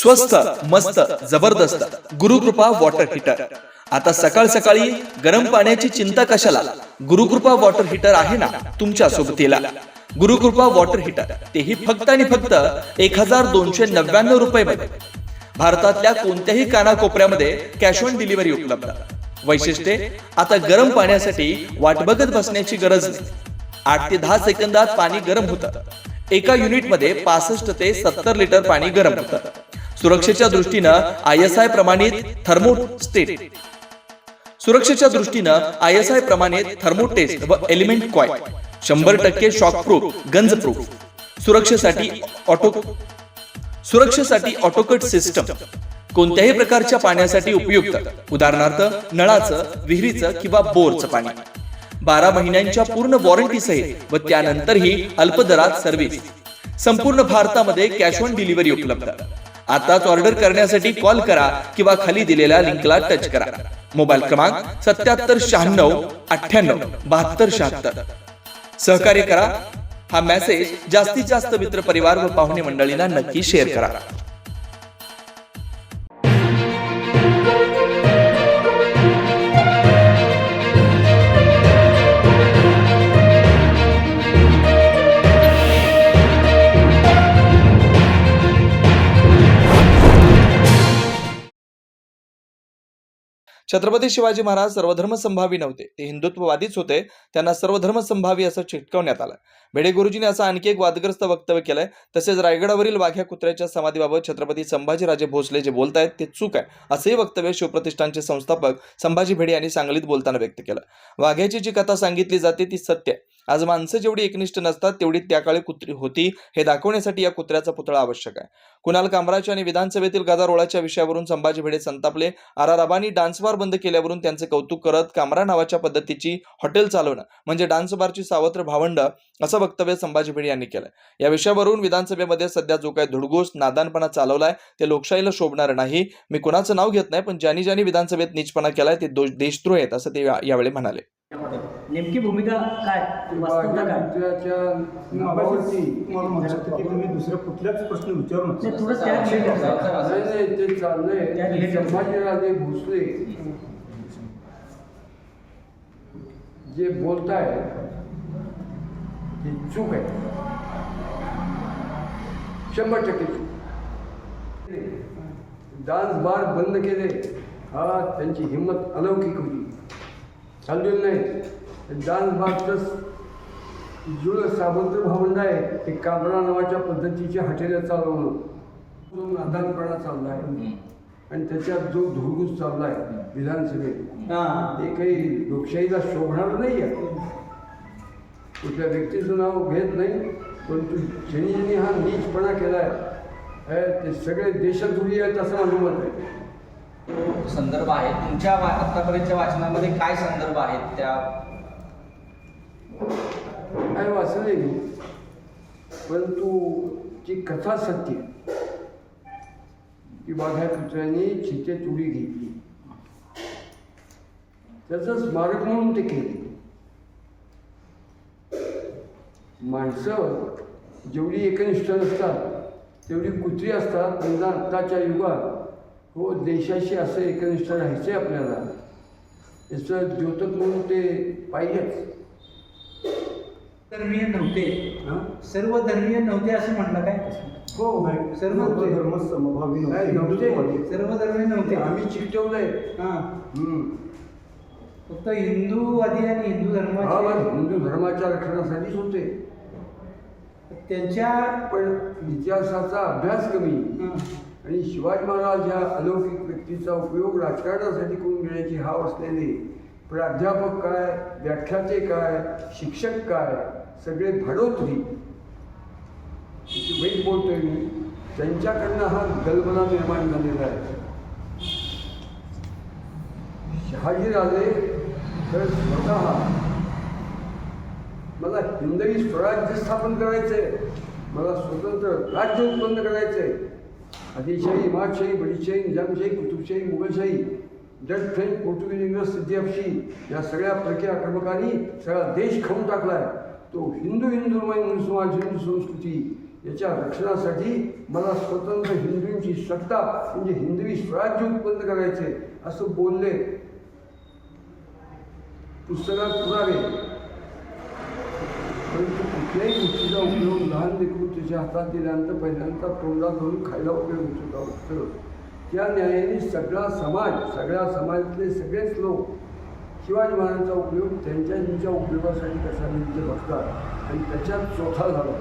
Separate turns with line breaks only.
स्वस्त मस्त जबरदस्त. गुरुकृपा वॉटर हीटर आता सकाळ सकाळी गरम पाण्याची चिंता कशाला? गुरुकृपा वॉटर हीटर आहे ना तुमच्या सोबतीला. गुरुकृपा वॉटर हीटर तेही फक्त आणि फक्त एक हजार दोनशे नव्याण्णव रुपये मध्ये. भारतातल्या कोणत्याही कानाकोपऱ्यामध्ये कॅश ऑन डिलिव्हरी उपलब्ध. वैशिष्ट्ये आता गरम पाण्यासाठी वाट बघत बसण्याची गरज नाही. आठ ते दहा सेकंदात पाणी गरम होतं. एका युनिटमध्ये पासष्ट ते सत्तर लिटर पाणी गरम होतं. सुरक्षेच्या दृष्टीनं आय एस आय प्रमाणित थर्मोस्टेट सुरक्षेच्या दृष्टीनं आय एस आय प्रमाणित थर्मोटेस्ट व एलिमेंट कॉय शंभर टक्के शॉक प्रूफ गंज प्रूफ. सुरक्षेसाठी ऑटो सुरक्षेसाठी ऑटोकट सिस्टम. कोणत्याही प्रकारच्या पाण्यासाठी उपयुक्त. उदाहरणार्थ नळाचं विहिरीचं किंवा बोरचं पाणी. बारा महिन्यांच्या पूर्ण वॉरंटी सहित व त्यानंतरही अल्पदरात सर्व्हिस. संपूर्ण भारतामध्ये कॅश ऑन डिलिव्हरी उपलब्ध. आताच ऑर्डर करण्यासाठी कॉल करा किंवा खाली दिलेल्या लिंकला टच करा. मोबाईल क्रमांक सत्याहत्तर शहाण्णव अठ्ठ्याण्णव बहात्तर शहात्तर. सहकार्य करा. हा मेसेज जास्तीत जास्त मित्र परिवार व पाहुणे मंडळींना नक्की शेअर करा. छत्रपती शिवाजी महाराज सर्वधर्म संभावी नव्हते. ते हिंदुत्ववादीच होते. त्यांना सर्वधर्म संभावी असं चिटकवण्यात आलं. भेडे गुरुजींनी असं आणखी एक वादग्रस्त वक्तव्य केलंय. तसेच रायगडावरील वाघ्या कुत्र्याच्या समाधीबाबत छत्रपती संभाजीराजे भोसले जे बोलतायत ते चूक आहे. असंही वक्तव्य शिवप्रतिष्ठानचे संस्थापक संभाजी भिडे यांनी सांगलीत बोलताना व्यक्त केलं. वाघ्याची जी कथा सांगितली जाते ती सत्य आहे. आज माणसं जेवढी एकनिष्ठ नसतात तेवढी त्या काळी कुत्री होती हे दाखवण्यासाठी या कुत्र्याचा पुतळा आवश्यक आहे. कुणाल कामराज आणि विधानसभेतील गदारोळाच्या विषयावरून संभाजी भिडे संतापले. आर डान्सबार बंद केल्यावरून त्यांचे कौतुक करत कामरा नावाच्या पद्धतीची हॉटेल चालवणं म्हणजे डान्सबारची सावत्र भावंड असं वक्तव्य संभाजी भिडे यांनी केलं या विषयावरून विधानसभेमध्ये सध्या जो काही धुडगूस नादानपणा चालवलाय ते लोकशाहीला शोभणार नाही. मी कुणाचं नाव घेत नाही पण ज्यांनी ज्यांनी विधानसभेत नीचपणा केलाय ते दोष देशद्रोह आहेत असं ते यावेळी म्हणाले.
नेमकी भूमिका काय? वास्तवता
तुम्ही दुसऱ्या कुठल्याच प्रश्न विचारू नका.
थोडं त्या related आहे.
नाही नाही ते चाललंय.
त्या related.
संभाजीराजे भोसले जे बोलताय ते चूक आहे. शंभर टक्के चूक. डान्स बार बंद केले. हा त्यांची हिंमत अलौकिक होती. चाललेलं नाही डान्स बारच जुळ सावंत भावंड आहे. ते काबरा नावाच्या पद्धतीचे हॉटेलं चालवणं. जो नादानपणा चालला आहे आणि त्याच्यात जो धुळगूस चालला आहे विधानसभेत
हां.
ते काही लोकशाहीला शोभणार नाही आहे. कुठल्या व्यक्तीचं नाव घेत नाही परंतु ज्यांनी ज्यांनी हा नीचपणा केला आहे ते सगळे देशद्रोही आहेत असं माझं मत आहे.
संदर्भ आहेत. तुमच्या आतापर्यंतच्या वाचनामध्ये काय संदर्भ आहेत त्या?
काय वाचले मी परंतु ती कथा सत्य की माझ्या कुत्र्याने चित्ते उडी घेतली. त्याचं स्मारक म्हणून ते केले. माणसं जेवढी एकनिष्ठ नसतात तेवढी कुत्री असतात. म्हणजे आत्ताच्या युगात हो देशाशी असं एकनिष्ठ राहायचं आहे आपल्याला. याचं द्योतक म्हणून ते पाहिजेच
धर्मीय नव्हते.
हां?
सर्व धर्मीय नव्हते असं म्हणलं काय?
हो.
सर्व.
धर्म समभावी नव्हते.
सर्व धर्मीय नव्हते.
आम्ही चिकटवलंय.
हां.
हम्म.
फक्त हिंदूवादी आणि हिंदू
हा
धर्माचे
हिंदू धर्माच्या रक्षणासाठीच होते.
त्यांच्या
पण इतिहासाचा अभ्यास कमी.
हां.
आणि शिवाजी महाराज ह्या अलौकिक व्यक्तीचा उपयोग राजकारणासाठी करून घेण्याची हाव असलेले प्राध्यापक काय व्याख्याते काय शिक्षक काय सगळे भाडोत्री. वेग बोलतोय मी त्यांच्याकडनं हा गलबना निर्माण झालेला आहे. शहाजीराजे तर स्वतः मला हिंदवी स्वराज्य स्थापन करायचंय. मला स्वतंत्र राज्य उत्पन्न करायचंय. आदिलशाही माठशाही बडीशाही निजामशाही कुतुबशाही मुघलशाही डच फ्रेंच पोर्तुगीज इंग्रज सिद्धिअपशी या सगळ्या परकीय आक्रमकांनी सगळा देश खाऊन टाकलाय. तो हिंदू हिंदूमय म्हणून हिंदू संस्कृती याच्या रक्षणासाठी मला स्वतंत्र हिंदूंची सत्ता म्हणजे हिंदवी स्वराज्य उत्पन्न करायचे असं बोलले. पुस्तकात पुरावे. परंतु कुठल्याही गोष्टीचा उपयोग लहान लेकरू हातात दिल्यानंतर पहिल्यांदा तोंडात धरून खायला उपयोग होत. होता उत्तर त्या न्यायाने सगळा समाज सगळ्या समाजातले सगळेच लोक शिवाजी महाराजांचा उपयोग त्यांच्या त्यांच्या उपयोगासाठी कसा नित्य बघतात आणि त्याच्यात चोथा झाला.